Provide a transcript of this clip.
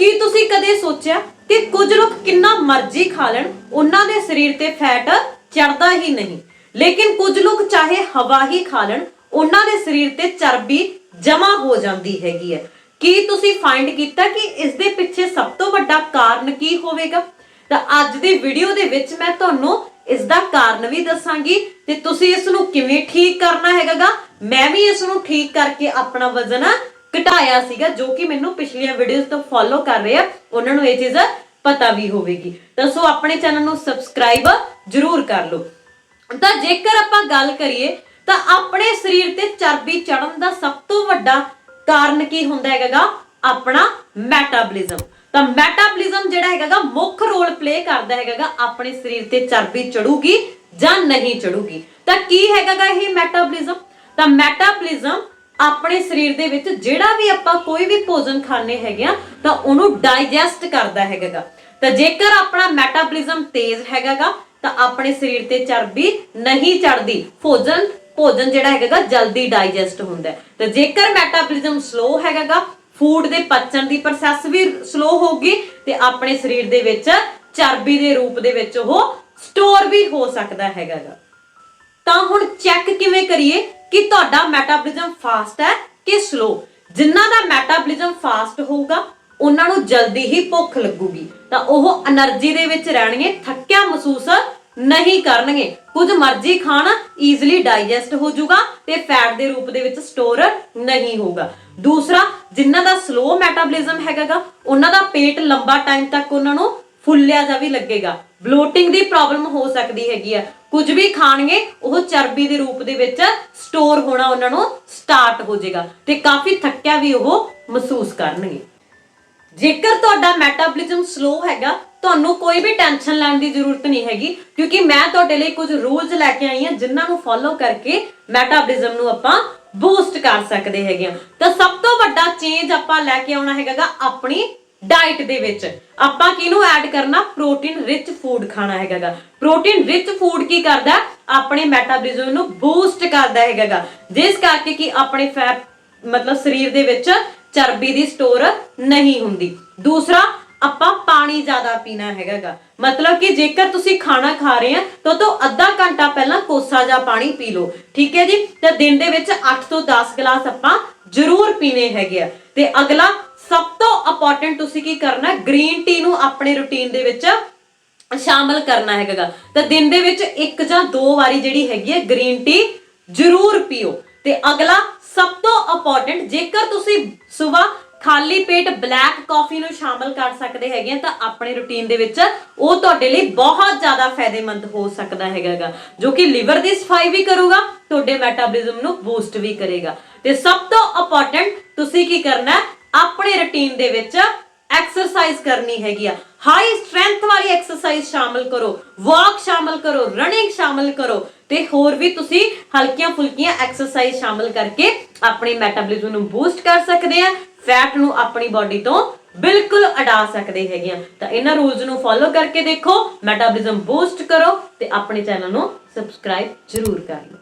ਕੀ ਤੁਸੀਂ ਕਦੇ ਸੋਚਿਆ ਕਿ ਕੁਝ ਲੋਕ ਕਿੰਨਾ ਮਰਜ਼ੀ ਖਾ ਲੈਣ, ਉਹਨਾਂ ਦੇ ਸਰੀਰ ਤੇ ਫੈਟ ਚੜਦਾ ਹੀ ਨਹੀਂ। ਲੇਕਿਨ ਕੁਝ ਲੋਕ ਚਾਹੇ ਹਵਾ ਹੀ ਖਾ ਲੈਣ, ਉਹਨਾਂ ਦੇ ਸਰੀਰ ਤੇ ਚਰਬੀ ਜਮਾ ਹੋ ਜਾਂਦੀ ਹੈਗੀ ਹੈ। ਕੀ ਤੁਸੀਂ ਫਾਈਂਡ ਕੀਤਾ ਕਿ ਇਸ ਦੇ ਪਿੱਛੇ ਸਭ ਤੋਂ ਵੱਡਾ ਕਾਰਨ ਕੀ ਹੋਵੇਗਾ? ਤਾਂ ਅੱਜ ਦੀ ਵੀਡੀਓ ਦੇ ਵਿੱਚ ਮੈਂ ਤੁਹਾਨੂੰ ਇਸ ਦਾ ਕਾਰਨ ਵੀ ਦੱਸਾਂਗੀ ਤੇ ਤੁਸੀਂ ਇਸ ਨੂੰ ਕਿਵੇਂ ਠੀਕ ਕਰਨਾ ਹੈਗਾਗਾ? ਮੈਂ ਵੀ ਇਸ ਨੂੰ ਠੀਕ ਕਰਕੇ ਆਪਣਾ ਵਜ਼ਨ ਘਟਾਇਆ ਸੀਗਾ, ਜੋ ਕਿ ਮੈਨੂੰ ਪਿਛਲੀਆਂ ਵੀਡੀਓਜ਼ ਤੋਂ ਫੋਲੋ ਕਰ ਰਹੇ ਆ, ਉਹਨਾਂ ਨੂੰ ਇਹ ਚੀਜ਼ ਪਤਾ ਵੀ ਹੋਵੇਗੀ। ਤਾਂ ਸੋ ਆਪਣੇ ਚੈਨਲ ਨੂੰ ਸਬਸਕ੍ਰਾਈਬ ਜ਼ਰੂਰ ਕਰ ਲਓ। ਤਾਂ ਜੇਕਰ ਆਪਾਂ ਗੱਲ ਕਰੀਏ, ਤਾਂ ਆਪਣੇ ਸਰੀਰ ਤੇ ਚਰਬੀ ਚੜਨ ਦਾ ਸਭ ਤੋਂ ਵੱਡਾ ਕਾਰਨ ਕੀ ਹੁੰਦਾ ਹੈਗਾਗਾ ਆਪਣਾ ਮੈਟਾਬੋਲਿਜ਼ਮ ਤਾਂ ਮੈਟਾਬੋਲਿਜ਼ਮ ਜਿਹੜਾ ਹੈਗਾਗਾ ਮੁੱਖ ਰੋਲ ਪਲੇ ਕਰਦਾ ਹੈਗਾਗਾ ਆਪਣੇ ਸਰੀਰ ਤੇ ਚਰਬੀ ਚੜੂਗੀ ਜਾਂ ਨਹੀਂ ਚੜੂਗੀ ਤਾਂ ਕੀ ਹੈਗਾਗਾ ਇਹ ਮੈਟਾਬੋਲਿਜ਼ਮ ਤਾਂ ਮੈਟਾਬੋਲਿਜ਼ਮ ਆਪਣੇ ਸਰੀਰ ਦੇ ਵਿੱਚ ਜਿਹੜਾ ਵੀ ਆਪਾਂ ਕੋਈ ਵੀ ਭੋਜਨ ਖਾਣੇ ਹੈਗੇ ਆ, ਤਾਂ ਉਹਨੂੰ ਡਾਈਜੈਸਟ ਕਰਦਾ ਹੈਗਾਗਾ। ਤਾਂ ਜੇਕਰ ਆਪਣਾ ਮੈਟਾਬੋਲਿਜ਼ਮ ਤੇਜ਼ ਹੈਗਾਗਾ, ਤਾਂ ਆਪਣੇ ਸਰੀਰ ਤੇ ਚਰਬੀ ਨਹੀਂ ਚੜਦੀ। ਭੋਜਨ ਭੋਜਨ ਜਿਹੜਾ ਹੈਗਾਗਾ, ਜਲਦੀ ਡਾਈਜੈਸਟ ਹੁੰਦਾ ਹੈ। ਜੇਕਰ ਮੈਟਾਬੋਲਿਜ਼ਮ ਸਲੋ ਹੈਗਾਗਾ ਫੂਡ ਦੇ ਪਚਣ ਦੀ ਪ੍ਰੋਸੈਸ ਵੀ ਸਲੋ ਹੋਊਗੀ ਤੇ ਆਪਣੇ ਸਰੀਰ ਦੇ ਵਿੱਚ ਚਰਬੀ ਦੇ ਰੂਪ ਦੇ ਵਿੱਚ ਉਹ ਸਟੋਰ ਵੀ ਹੋ ਸਕਦਾ ਹੈਗਾਗਾ। ਤਾਂ ਹੁਣ ਚੈੱਕ ਕਿਵੇਂ ਕਰੀਏ? ਕਿ ਤੁਹਾਡਾ ਮੈਟਾਬੋਲਿਜ਼ਮ ਫਾਸਟ ਹੈ ਕਿ ਸਲੋ ਜਿਨ੍ਹਾਂ ਦਾ ਮੈਟਾਬੋਲਿਜ਼ਮ ਫਾਸਟ ਹੋਊਗਾ, ਉਹਨਾਂ ਨੂੰ ਜਲਦੀ ਹੀ ਭੁੱਖ ਲੱਗੂਗੀ। ਤਾਂ ਉਹ એનર્ਜੀ ਦੇ ਵਿੱਚ ਰਹਿਣਗੇ, ਥੱਕਿਆ ਮਹਿਸੂਸ ਨਹੀਂ ਕਰਨਗੇ। ਕੁਝ ਮਰਜ਼ੀ ਖਾਣ ਈਜ਼ਲੀ ਡਾਈਜੈਸਟ ਹੋ ਜਾਊਗਾ ਤੇ ਫੈਟ ਦੇ ਰੂਪ ਦੇ ਵਿੱਚ ਸਟੋਰ ਨਹੀਂ ਹੋਊਗਾ। ਦੂਸਰਾ ਜਿਨ੍ਹਾਂ ਦਾ ਸਲੋ ਮੈਟਾਬੋਲਿਜ਼ਮ ਹੈਗਾਗਾ, ਉਹਨਾਂ ਦਾ ਪੇਟ ਲੰਬਾ ਟਾਈਮ ਤੱਕ ਉਹਨਾਂ ਨੂੰ ਫੁੱਲਿਆ ਜਾ ਵੀ ਲੱਗੇਗਾ। ਬਲੋਟਿੰਗ ਦੀ ਪ੍ਰੋਬਲਮ ਹੋ ਸਕਦੀ ਹੈਗੀ ਆ। ਕੁਝ ਵੀ ਖਾਣਗੇ, ਉਹ ਚਰਬੀ ਦੇ ਰੂਪ ਦੇ ਵਿੱਚ ਸਟੋਰ ਹੋਣਾ ਉਹਨਾਂ ਨੂੰ ਸਟਾਰਟ ਹੋ ਜਾਏਗਾ ਤੇ ਕਾਫੀ ਥੱਕਿਆ ਵੀ ਉਹ ਮਹਿਸੂਸ ਕਰਨਗੇ। ਜੇਕਰ ਤੁਹਾਡਾ ਮੈਟਾਬੋਲਿਜ਼ਮ ਸਲੋ ਹੈਗਾ, ਤੁਹਾਨੂੰ ਕੋਈ ਵੀ ਟੈਨਸ਼ਨ ਲੈਣ ਦੀ ਜ਼ਰੂਰਤ ਨਹੀਂ ਹੈਗੀ, ਕਿਉਂਕਿ ਮੈਂ ਤੁਹਾਡੇ ਲਈ ਕੁਝ ਰੂਲਸ ਲੈ ਕੇ ਆਈ ਹਾਂ, ਜਿਨ੍ਹਾਂ ਨੂੰ ਫੋਲੋ ਕਰਕੇ ਮੈਟਾਬੋਲਿਜ਼ਮ ਨੂੰ ਆਪਾਂ ਬੂਸਟ ਕਰ ਸਕਦੇ ਹੈਗੇ ਆ ਤਾਂ ਸਭ ਤੋਂ ਵੱਡਾ ਚੇਂਜ ਆਪਾਂ ਲੈ ਕੇ ਆਉਣਾ ਹੈਗਾਗਾ ਆਪਣੀ ਡਾਈਟ ਦੇ ਵਿੱਚ। ਆਪਾਂ ਕਿਹਨੂੰ ਐਡ ਕਰਨਾ? ਪ੍ਰੋਟੀਨ ਰਿਚ ਫੂਡ ਖਾਣਾ ਹੈਗਾਗਾ। ਪ੍ਰੋਟੀਨ ਰਿਚ ਫੂਡ ਕੀ ਕਰਦਾ? ਆਪਣੇ ਮੈਟਾਬੋਲਿਜ਼ਮ ਨੂੰ ਬੂਸਟ ਕਰਦਾ ਹੈਗਾਗਾ। ਜਿਸ ਕਰਕੇ ਕਿ ਆਪਣੇ ਫੈਟ ਮਤਲਬ ਸਰੀਰ ਦੇ ਵਿੱਚ ਚਰਬੀ ਦੀ ਸਟੋਰ ਨਹੀਂ ਹੁੰਦੀ। ਦੂਸਰਾ, ਆਪਾਂ ਪਾਣੀ ਜ਼ਿਆਦਾ ਪੀਣਾ ਹੈਗਾਗਾ। ਮਤਲਬ ਕਿ ਜੇਕਰ ਤੁਸੀਂ ਖਾਣਾ ਖਾ ਰਹੇ ਆ, ਤਾਂ ਤੋਂ ਅੱਧਾ ਘੰਟਾ ਪਹਿਲਾਂ ਕੋਸਾ ਜਾਂ ਪਾਣੀ ਪੀ ਲਓ। ਠੀਕ ਹੈ ਜੀ? ਤੇ ਦਿਨ ਦੇ ਵਿੱਚ 8 ਤੋਂ 10 ਗਲਾਸ ਆਪਾਂ ਜ਼ਰੂਰ ਪੀਣੇ ਹੈਗੇ ਆ। ਤੇ ਅਗਲਾ ਸਭ ਤੋਂ ਇੰਪੋਰਟੈਂਟ ਤੁਸੀਂ ਕੀ ਕਰਨਾ ਗ੍ਰੀਨ ਟੀ ਨੂੰ ਆਪਣੇ ਰੁਟੀਨ ਦੇ ਵਿੱਚ ਸ਼ਾਮਲ ਕਰਨਾ ਹੈਗਾ। ਤਾਂ ਦਿਨ ਦੇ ਵਿੱਚ ਇੱਕ ਜਾਂ ਦੋ ਵਾਰੀ ਜਿਹੜੀ ਹੈਗੀ ਹੈ ਗ੍ਰੀਨ ਟੀ ਜ਼ਰੂਰ ਪੀਓ। ਤੇ ਅਗਲਾ ਸਭ ਤੋਂ ਇੰਪੋਰਟੈਂਟ ਜੇਕਰ ਤੁਸੀਂ ਸਵੇਰ ਖਾਲੀ ਪੇਟ ਬਲੈਕ ਕਾਫੀ ਨੂੰ ਸ਼ਾਮਲ ਕਰ ਸਕਦੇ ਹੈਗੇ ਆ, ਤਾਂ ਆਪਣੇ ਰੁਟੀਨ ਦੇ ਵਿੱਚ ਉਹ ਤੁਹਾਡੇ ਲਈ ਬਹੁਤ ਜ਼ਿਆਦਾ ਫਾਇਦੇਮੰਦ ਹੋ ਸਕਦਾ ਹੈਗਾਗਾ। ਜੋ ਕਿ ਲਿਵਰ ਦੀ ਸਫ਼ਾਈ ਵੀ ਕਰੂਗਾ, ਤੁਹਾਡੇ ਮੈਟਾਬੋਲਿਜ਼ਮ ਨੂੰ ਬੂਸਟ ਵੀ ਕਰੇਗਾ। ਤੇ ਸਭ ਤੋਂ ਇੰਪੋਰਟੈਂਟ ਤੁਸੀਂ ਕੀ ਕਰਨਾ ਆਪਣੇ ਰੁਟੀਨ ਦੇ ਵਿੱਚ ਐਕਸਰਸਾਈਜ਼ ਕਰਨੀ ਹੈਗੀ ਆ। ਹਾਈ ਸਟਰੈਂਥ ਵਾਲੀ ਐਕਸਰਸਾਈਜ਼ ਸ਼ਾਮਲ ਕਰੋ ਵਾਕ ਸ਼ਾਮਲ ਕਰੋ ਰਨਿੰਗ ਸ਼ਾਮਲ ਕਰੋ ਤੇ ਹੋਰ ਵੀ ਤੁਸੀਂ ਹਲਕੀਆਂ ਫੁਲਕੀਆਂ ਐਕਸਰਸਾਈਜ਼ ਸ਼ਾਮਲ ਕਰਕੇ ਆਪਣੇ ਮੈਟਾਬੋਲਿਜ਼ਮ ਨੂੰ ਬੂਸਟ ਕਰ ਸਕਦੇ ਆ। ਫੈਟ ਨੂੰ ਆਪਣੀ ਬਾਡੀ ਤੋਂ ਬਿਲਕੁਲ ਅਡਾ ਸਕਦੇ ਹੈਗੇ ਆ। ਤਾਂ ਇਹਨਾਂ ਰੂਲਸ ਨੂੰ ਫੋਲੋ ਕਰਕੇ ਦੇਖੋ ਮੈਟਾਬੋਲਿਜ਼ਮ ਬੂਸਟ ਕਰੋ ਤੇ ਆਪਣੇ ਚੈਨਲ ਨੂੰ ਸਬਸਕ੍ਰਾਈਬ ਜ਼ਰੂਰ ਕਰ ਲਓ।